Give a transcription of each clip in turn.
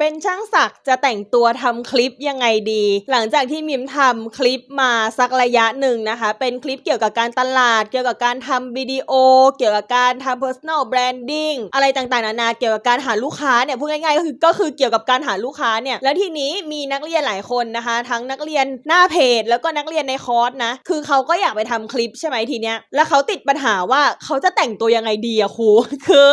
เป็นช่างศักจะแต่งตัวทำคลิปยังไงดี หลังจากที่มิมทำคลิปมาสักระยะหนึ่งนะคะ เป็นคลิปเกี่ยวกับการตลาด เกี่ยวกับการทำวิดีโอ เกี่ยวกับการทำ personal branding อะไรต่างๆนานาเกี่ยวกับการหาลูกค้าเนี่ยพูดง่ายๆก็คือก็คือเกี่ยวกับการหาลูกค้าเนี่ยแล้วทีนี้มีนักเรียนหลายคนนะคะ ทั้งนักเรียนหน้าเพจ แล้วก็นักเรียนในคอร์สนะคือเขาก็อยากไปทำคลิปใช่ไหมทีเนี้ยแล้วเขาติดปัญหาว่าเขาจะแต่งตัวยังไงดีอะครูคือ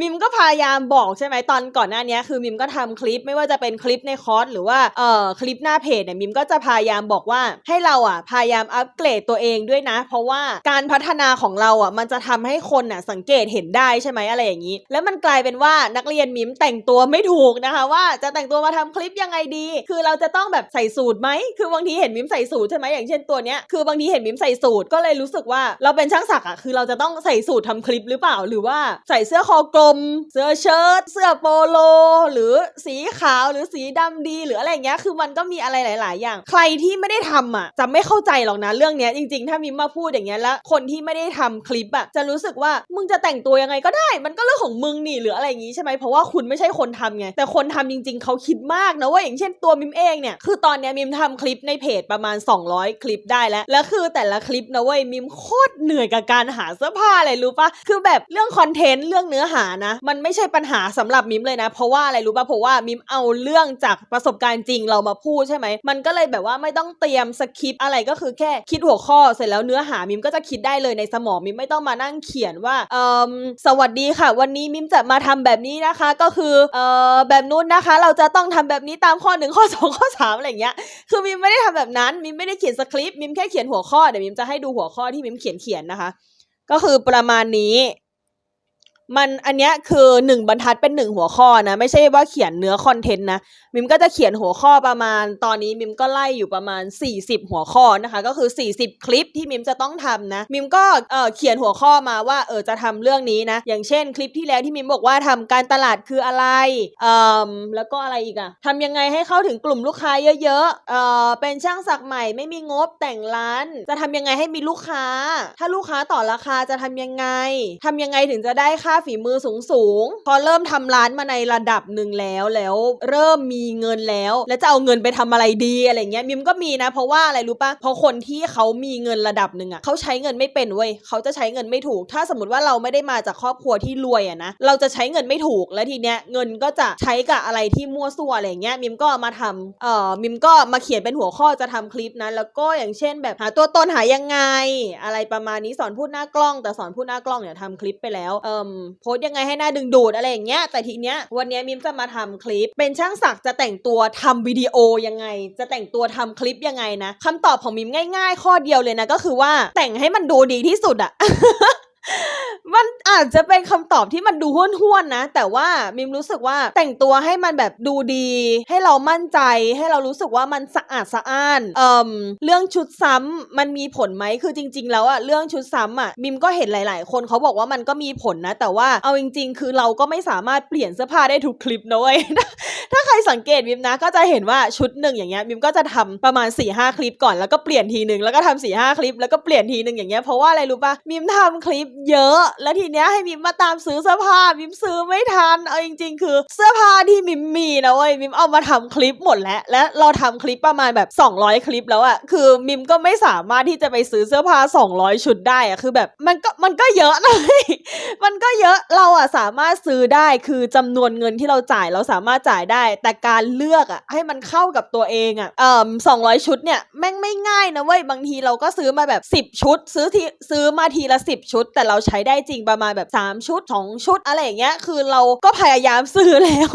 มิมก็พยายามบอกใช่ไหมตอนก่อนหน้านี้คือมิมก็ทำคลิปไม่ว่าจะเป็นคลิปในคอร์สหรือว่าเอ่อคลิปหน้าเพจเนี่ยมิมก็จะพยายามบอกว่าให้เราอะพยายามอัปเกรดตัวเองด้วยนะ เพราะว่าการพัฒนาของเราอะมันจะทำให้คนอะสังเกตเห็นได้ใช่ไหมอะไรอย่างนี้ แล้วมันกลายเป็นว่านักเรียนมิมแต่งตัวไม่ถูกนะคะ ว่าจะแต่งตัวมาทำคลิปยังไงดี คือเราจะต้องแบบใส่สูทไหมคือบางทีเห็นมิมใส่สูทใช่ไหมอย่างเช่นตัวเนี้ยคือบางทีเห็นมิมใส่สูทก็เลยรู้สึกว่าเราเป็นช่างศักดิ์อะคือเราจะต้องใส่สูททำคลิปหรือเปล่า หรือว่าใส่เสื้อคอกลม เสื้อเชิ้ตเสื้อโปโล หรือสีขาวหรือสีดำดีหรืออะไรอย่างเงี้ยคือมันก็มีอะไรหลาย ๆ อย่าง ใครที่ไม่ได้ทำอะจะไม่เข้าใจหรอกนะเรื่องเนี้ยจริง ๆ ถ้ามิมมาพูดอย่างเงี้ยแล้วคนที่ไม่ได้ทำคลิปอะจะรู้สึกว่ามึงจะแต่งตัวยังไงก็ได้ มันก็เรื่องของมึงนี่หรืออะไรอย่างงี้ใช่ไหมเพราะว่าคุณไม่ใช่คนทำไงแต่คนทำจริง ๆ เขาคิดมากนะว่าอย่างเช่นตัวมิมเองเนี่ยคือตอนเนี้ยมิมทำคลิปในเพจประมาณ 200 คลิปได้แล้วแล้วคือแต่ละคลิปนะเว้ยมิมโคตรเหนื่อยกับการหาเสื้อผ้าเลยรู้ปะคือแบบเรื่องคอนเทนต์เรื่องเนื้อหานะ มันไม่ใช่ปัญหาสำหรับมิมเลยนะ เพราะว่าอะไรรู้ปะเพราะว่ามิมเอาเรื่องจากประสบการณ์จริงเรามาพูดใช่ไหม มันก็เลยแบบว่าไม่ต้องเตรียมสคริปต์อะไรก็คือแค่คิดหัวข้อเสร็จแล้วเนื้อหามิมก็จะคิดได้เลยในสมองมิมไม่ต้องมานั่งเขียนว่าเออสวัสดีค่ะ วันนี้มิมจะมาทำแบบนี้นะคะ ก็คือเออแบบนู้นนะคะ เราจะต้องทำแบบนี้ตามข้อหนึ่งข้อสองข้อสามอะไรอย่างเงี้ยคือมิมไม่ได้ทำแบบนั้นมิมไม่ได้เขียนสคริปต์มิมแค่เขียนหัวข้อเดี๋ยวมิมจะให้ดูหัวข้อที่มิมเขียนเขียนนะคะ ก็คือประมาณนี้ มันอันเนี้ยคือหนึ่งบรรทัดเป็นหนึ่งหัวข้อนะไม่ใช่ว่าเขียนเนื้อคอนเทนต์นะมิมก็จะเขียนหัวข้อประมาณ ตอนนี้มิมก็ไล่อยู่ประมาณ 40 หัวข้อนะคะ ก็คือ 40 คลิปที่มิมจะต้องทำนะมิมก็เออเขียนหัวข้อมาว่าเออจะทำเรื่องนี้นะ อย่างเช่น คลิปที่แล้วที่มิมบอกว่าทำการตลาดคืออะไรเอ่อแล้วก็อะไรอีกอะทำยังไงให้เข้าถึงกลุ่มลูกค้าเยอะๆเออเป็นช่างสักใหม่ไม่มีงบแต่งร้าน จะทำยังไงให้มีลูกค้า ถ้าลูกค้าต่อราคาจะทำยังไงทำยังไงถึงจะได้ค่าาฝีมือสูงๆพอเริ่มทำร้านมาในระดับหนึ่งแล้วแล้วเริ่มมีเงินแล้ว แล้วจะเอาเงินไปทำอะไรดีอะไรเงี้ยมิมก็มีนะ เพราะว่าอะไรรู้ปะเพราะคนที่เขามีเงินระดับหนึ่งอะเขาใช้เงินไม่เป็นเว้ยเขาจะใช้เงินไม่ถูก ถ้าสมมติว่าเราไม่ได้มาจากครอบครัวที่รวยอะนะเราจะใช้เงินไม่ถูกแล้วทีเนี้ยเงินก็จะใช้กับอะไรที่มั่วซั่วอะไรเงี้ยมิมก็มาทำเอ่อมิมก็มาเขียนเป็นหัวข้อจะทำคลิปนะแล้วก็อย่างเช่น แบบหาตัวตนหายังไง อะไรประมาณนี้สอนพูดหน้ากล้อง แต่สอนพูดหน้ากล้องเนี่ยทำคลิปไปแล้วเอ่มโพสต์ยังไงให้หน้าดึงดูดอะไรอย่างเงี้ยแต่ทีเนี้ยวันเนี้ยมิมจะมาทำคลิป เป็นช่างศักดิ์จะแต่งตัวทำวิดีโอยังไง จะแต่งตัวทำคลิปยังไงนะคำตอบของมิมง่าย ๆ ข้อเดียวเลยนะก็คือว่าแต่งให้มันดูดีที่สุดอะ มันอาจจะเป็นคำตอบที่มันดูห้วนๆนะ แต่ว่ามิมรู้สึกว่าแต่งตัวให้มันแบบดูดี ให้เรามั่นใจ ให้เรารู้สึกว่ามันสะอาดสะอ้านเอ่มเรื่องชุดซ้ำมันมีผลไหมคือจริง ๆ แล้วอะเรื่องชุดซ้ำอะมิมก็เห็นหลาย ๆ คนเขาบอกว่ามันก็มีผลนะ แต่ว่าเอาจริง ๆ คือเราก็ไม่สามารถเปลี่ยนเสื้อผ้าได้ทุกคลิปนะเว้ย ถ้าใครสังเกตมิมนะก็จะเห็นว่าชุดหนึ่งอย่างเงี้ยมิมก็จะทำประมาณ4ี่ห้าคลิปก่อนแล้วก็เปลี่ยนทีหนึ่งแล้วก็ทำสี่ห้าคลิปแล้วก็เปลี่ยนทีหนึ่งอย่างเงี้ยเพราะว่าอะไรรู้ปะมิมทำคลิปเยอะ แล้วทีเนี้ยให้มิมมาตามซื้อเสื้อผ้ามิมซื้อไม่ทัน เอาจริง ๆ คือเสื้อผ้าที่มิมมีนะเว้ยมิมเอามาทำคลิปหมดแล้ว และเราทำคลิปประมาณแบบ 200 คลิปแล้วอะคือมิมก็ไม่สามารถที่จะไปซื้อเสื้อผ้า 200 ชุดได้อะคือแบบมันก็มันก็เยอะนะมันก็เยอะเราอะสามารถซื้อได้คือจำนวนเงินที่เราจ่ายเราสามารถจ่ายได้ แต่การเลือกอะให้มันเข้ากับตัวเองอะเอ่อสองร้อยชุดเนี่ยแม่งไม่ง่ายนะเว้ยบางทีเราก็ซื้อมาแบบ 10 ชุด ซื้อทีซื้อมาทีละ 10 ชุด แต่เราใช้ได้จริงประมาณแบบ 3 ชุด 2 ชุดอะไรอย่างเงี้ย คือเราก็พยายามซื้อแล้ว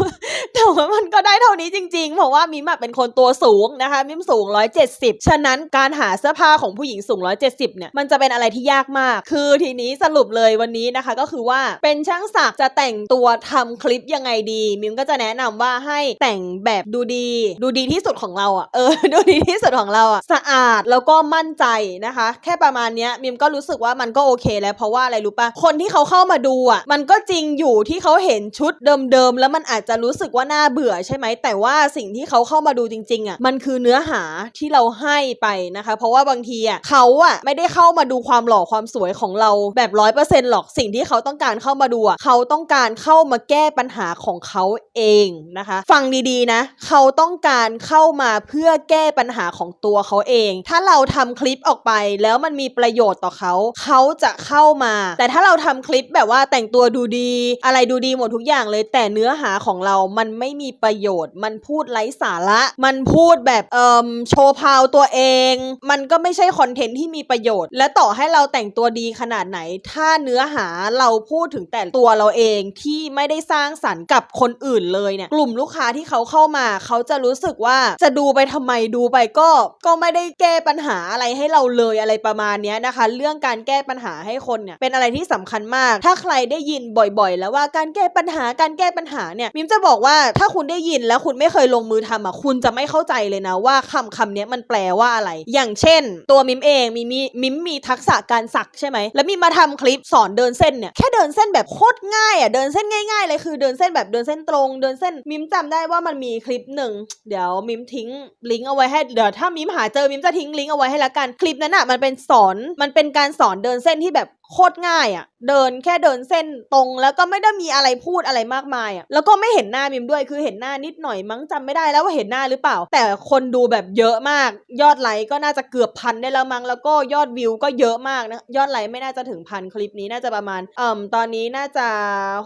แต่ว่ามันก็ได้เท่านี้จริงๆ เพราะว่ามิมเป็นคนตัวสูงนะคะ มิมสูง 170 ฉะนั้นการหาเสื้อผ้าของผู้หญิงสูง 170 เนี่ย มันจะเป็นอะไรที่ยากมาก คือทีนี้สรุปเลยวันนี้นะคะ ก็คือว่าเป็นช่างศักดิ์จะแต่งตัวทำคลิปยังไงดี มิมก็จะแนะนำว่าให้แต่งแบบดูดี ดูดีที่สุดของเราอะเออ ดูดีที่สุดของเราอะสะอาดแล้วก็มั่นใจนะคะ แค่ประมาณเนี้ยมิมก็รู้สึกว่ามันก็โอเคแล้วเพราะว่าาอะไรรู้ปะคนที่เขาเข้ามาดูอะมันก็จริงอยู่ที่เขาเห็นชุดเดิมๆแล้วมันอาจจะรู้สึกว่าน่าเบื่อใช่ไหมแต่ว่าสิ่งที่เขาเข้ามาดูจริงๆอะมันคือเนื้อหาที่เราให้ไปนะคะ เพราะว่าบางทีอะเขาอะไม่ได้เข้ามาดูความหล่อความสวยของเราแบบร้อยเปอร์เซ็นต์หรอกสิ่งที่เขาต้องการเข้ามาดูอะเขาต้องการเข้ามาแก้ปัญหาของเขาเองนะคะ ฟังดีๆนะ เขาต้องการเข้ามาเพื่อแก้ปัญหาของตัวเขาเอง ถ้าเราทำคลิปออกไปแล้วมันมีประโยชน์ต่อเขา เขาจะเข้ามาแต่ถ้าเราทำคลิปแบบว่าแต่งตัวดูดี อะไรดูดีหมดทุกอย่างเลย แต่เนื้อหาของเรามันไม่มีประโยชน์ มันพูดไร้สาระ มันพูดแบบเอ่มโชว์พาวตัวเอง มันก็ไม่ใช่คอนเทนต์ที่มีประโยชน์ และต่อให้เราแต่งตัวดีขนาดไหน ถ้าเนื้อหาเราพูดถึงแต่ตัวเราเองที่ไม่ได้สร้างสรรค์กับคนอื่นเลยเนี่ย กลุ่มลูกค้าที่เขาเข้ามาเขาจะรู้สึกว่าจะดูไปทำไมดูไปก็ ก็ไม่ได้แก้ปัญหาอะไรให้เราเลยอะไรประมาณนี้นะคะ เรื่องการแก้ปัญหาให้คนเนี่ยเป็นอะไรที่สำคัญมาก ถ้าใครได้ยินบ่อยๆ แล้วว่าการแก้ปัญหาการแก้ปัญหาเนี่ยมิมจะบอกว่าถ้าคุณได้ยินแล้วคุณไม่เคยลงมือทำอะคุณจะไม่เข้าใจเลยนะว่าคำคำนี้มันแปลว่าอะไร อย่างเช่น ตัวมิมเองมีมีมิมมีทักษะการสักใช่ไหมแล้วมิมมาทำคลิปสอนเดินเส้นเนี่ยแค่เดินเส้นแบบโคตรง่ายอะเดินเส้นง่ายๆเลยคือเดินเส้นแบบเดินเส้นตรง เดินเส้นมิมจำได้ว่ามันมีคลิปหนึ่งเดี๋ยวมิมทิ้งลิงก์เอาไว้ให้เดี๋ยวถ้ามิมหาเจอมิมจะทิ้งลิงก์เอาไว้ให้ละกันคลิปนั้นอะมันเป็นสอนมันเป็นการสอนเดินเส้นที่แบบ โคตรง่ายอะ เดินแค่เดินเส้นตรง แล้วก็ไม่ได้มีอะไรพูดอะไรมากมายอะ แล้วก็ไม่เห็นหน้ามิมด้วยคือเห็นหน้านิดหน่อยมั้งจำไม่ได้แล้วว่าเห็นหน้าหรือเปล่า แต่คนดูแบบเยอะมาก ยอดไลค์ก็น่าจะเกือบพันได้แล้วมั้งแล้วก็ยอดวิวก็เยอะมากนะยอดไลค์ไม่น่าจะถึงพันคลิปนี้น่าจะประมาณเอ่มตอนนี้น่าจะ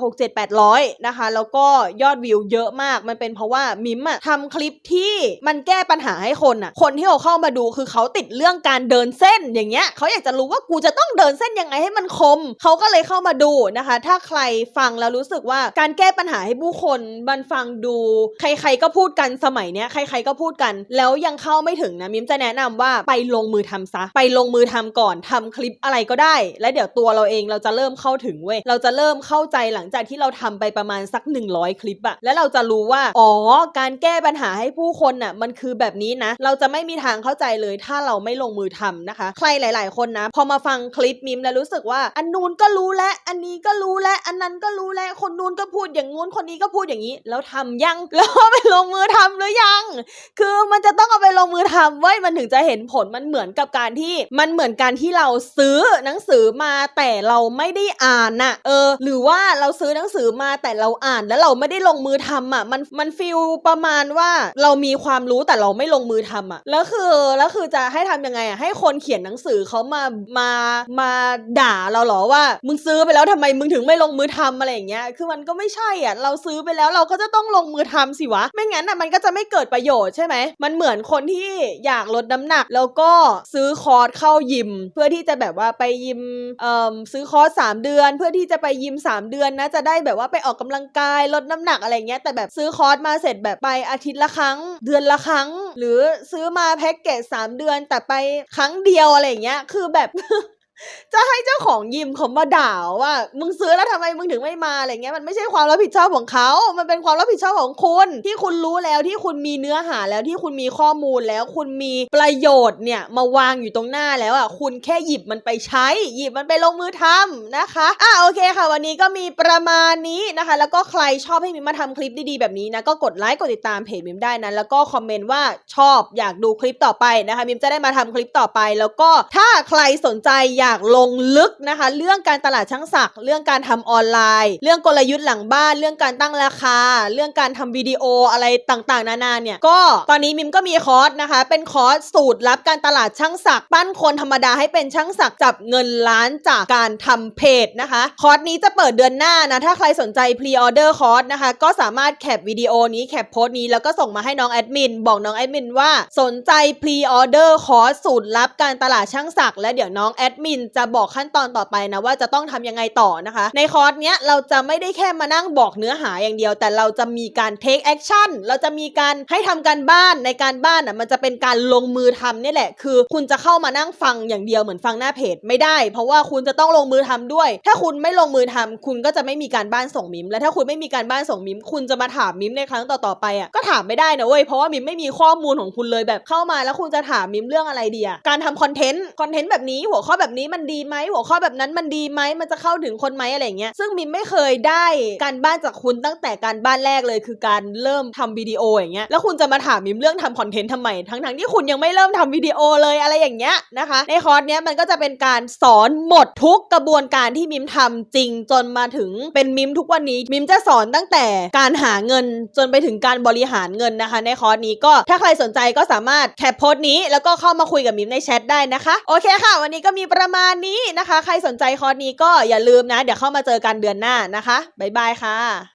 6 7 8 0 0นะคะ แล้วก็ยอดวิวเยอะมากมันเป็นเพราะว่ามิมอะทำคลิปที่มันแก้ปัญหาให้คนอะคนที่เขาเข้ามาดูคือเขาติดเรื่องการเดินเส้นอย่างเงี้ยเขาอยากจะรู้ว่ากูจะต้องเดินเส้นยังไงให้มันคม เขาก็เลยเข้ามาดูนะคะ ถ้าใครฟังแล้วรู้สึกว่าการแก้ปัญหาให้ผู้คนมันฟังดู ใครๆก็พูดกันสมัยเนี้ยใครๆก็พูดกัน แล้วยังเข้าไม่ถึงนะมิมจะแนะนำว่าไปลงมือทำซะ ไปลงมือทำก่อนทำคลิปอะไรก็ได้ และเดี๋ยวตัวเราเองเราจะเริ่มเข้าถึงเว้ยเราจะเริ่มเข้าใจหลังจากที่เราทำไปประมาณสัก 100 คลิปอะแล้วเราจะรู้ว่าอ๋อการแก้ปัญหาให้ผู้คนน่ะมันคือแบบนี้นะ เราจะไม่มีทางเข้าใจเลยถ้าเราไม่ลงมือทำนะคะ ใครหลาย ๆ คนนะ พอมาฟังคลิปมิมแล้วรู้สึกว่า อันนู้นก็รู้แล้วอันนี้ก็รู้แล้วอันนั้นก็รู้แล้วคนนู้นก็พูดอย่างงู้นคนนี้ก็พูดอย่างนี้ แล้วทำยังแล้วไปลงมือทำหรือยัง คือมันจะต้องเอาไปลงมือทำไว้ยมันถึงจะเห็นผลมันเหมือนกับการที่มันเหมือนการที่เราซื้อหนังสือมาแต่เราไม่ได้อ่านน่ะเออ หรือว่าเราซื้อหนังสือมาแต่เราอ่านแล้วเราไม่ได้ลงมือทำอะมันมันฟีลประมาณว่าเรามีความรู้แต่เราไม่ลงมือทำอะแล้วคือแล้วคือจะให้ทำยังไงอะให้คนเขียนหนังสือเขามามามาด่าเราเหรอว่ามึงซื้อไปแล้วทำไมมึงถึงไม่ลงมือทำอะไรอย่างเงี้ย คือมันก็ไม่ใช่อะ เราซื้อไปแล้วเราก็จะต้องลงมือทำสิวะ ไม่งั้นอะมันก็จะไม่เกิดประโยชน์ใช่ไหม มันเหมือนคนที่อยากลดน้ำหนัก แล้วก็ซื้อคอร์สเข้ายิม เพื่อที่จะแบบว่าไปยิมเอ่อซื้อคอร์สสามเดือน เพื่อที่จะไปยิมสามเดือนนะจะได้แบบว่าไปออกกำลังกายลดน้ำหนักอะไรเงี้ยแต่แบบซื้อคอร์สมาเสร็จแบบไปอาทิตย์ละครั้ง เดือนละครั้ง หรือซื้อมาแพ็กเกจสามเดือนแต่ไปครั้งเดียวอะไรเงี้ยคือแบบ จะให้เจ้าของยิมเขามาด่าว่า มึงซื้อแล้วทำไมมึงถึงไม่มาอะไรเงี้ยมันไม่ใช่ความรับผิดชอบของเขา มันเป็นความรับผิดชอบของคุณ ที่คุณรู้แล้วที่คุณมีเนื้อหาแล้วที่คุณมีข้อมูลแล้วคุณมีประโยชน์เนี่ย มาวางอยู่ตรงหน้าแล้วอะคุณแค่หยิบมันไปใช้ หยิบมันไปลงมือทำนะคะอะโอเคค่ะ วันนี้ก็มีประมาณนี้นะคะ แล้วก็ใครชอบให้มิมมาทำคลิปดีๆแบบนี้นะก็กดไลค์กดติดตามเพจมิมได้นะแล้วก็คอมเมนต์ว่าชอบอยากดูคลิปต่อไปนะคะมิมจะได้มาทำคลิปต่อไป แล้วก็ถ้าใครสนใจอยากลงลึกนะคะ เรื่องการตลาดช่างศักดิ์เรื่องการทำออนไลน์ เรื่องกลยุทธ์หลังบ้าน เรื่องการตั้งราคา เรื่องการทำวิดีโออะไรต่างๆ นานาเนี่ย ก็ตอนนี้มิมก็มีคอร์สนะคะ เป็นคอร์สสูตรลับการตลาดช่างศักดิ์ปั้นคนธรรมดาให้เป็นช่างศักดิ์จับเงินล้านจากการทำเพจนะคะ คอร์สนี้จะเปิดเดือนหน้านะ ถ้าใครสนใจพรีออเดอร์คอร์สนะคะ ก็สามารถแคปวิดีโอนี้แคปโพสต์นี้แล้วก็ส่งมาให้น้องแอดมินบอกน้องแอดมินว่าสนใจพรีออเดอร์คอร์สสูตรลับการตลาดช่างศักดิ์และเดี๋ยวน้องแอดมินจะบอกขั้นตอนต่อไปนะว่าจะต้องทำยังไงต่อนะคะ ในคอร์สเนี้ยเราจะไม่ได้แค่มานั่งบอกเนื้อหาอย่างเดียว แต่เราจะมีการ take action เราจะมีการให้ทำการบ้านในการบ้านอะมันจะเป็นการลงมือทำนี่แหละ คือคุณจะเข้ามานั่งฟังอย่างเดียวเหมือนฟังหน้าเพจไม่ได้ เพราะว่าคุณจะต้องลงมือทำด้วย ถ้าคุณไม่ลงมือทำคุณก็จะไม่มีการบ้านส่งมิม และถ้าคุณไม่มีการบ้านส่งมิม คุณจะมาถามมิมในครั้งต่อๆไปอะก็ถามไม่ได้นะเว้ยเพราะว่ามิมไม่มีข้อมูลของคุณเลยแบบเข้ามาแล้วคุณจะถามมิมเรื่องอะไรดีอะการทำคอนเทนต์คอนเทนต์แบบนี้หัวข้อแบบนี้นี้มันดีไหมหัวข้อแบบนั้นมันดีไหมมันจะเข้าถึงคนไหมอะไรอย่างเงี้ยซึ่งมิมไม่เคยได้การบ้านจากคุณตั้งแต่การบ้านแรกเลย คือการเริ่มทำวิดีโออย่างเงี้ยแล้วคุณจะมาถามมิมเรื่องทำคอนเทนต์ทำไมทั้งๆที่คุณยังไม่เริ่มทำวิดีโอเลยอะไรอย่างเงี้ยนะคะ ในคอร์สเนี้ยมันก็จะเป็นการสอนหมดทุกกระบวนการที่มิมทำจริงจนมาถึงเป็นมิมทุกวันนี้มิมจะสอนตั้งแต่การหาเงินจนไปถึงการบริหารเงินนะคะ ในคอร์สนี้ก็ถ้าใครสนใจก็สามารถแคปโพสต์นี้ แล้วก็เข้ามาคุยกับมิมในแชทได้นะคะโอเคค่ะ วันนี้ก็มีประมาณนี้นะคะ ใครสนใจคอร์สนี้ก็อย่าลืมนะ เดี๋ยวเข้ามาเจอกันเดือนหน้านะคะ บ๊ายบายค่ะ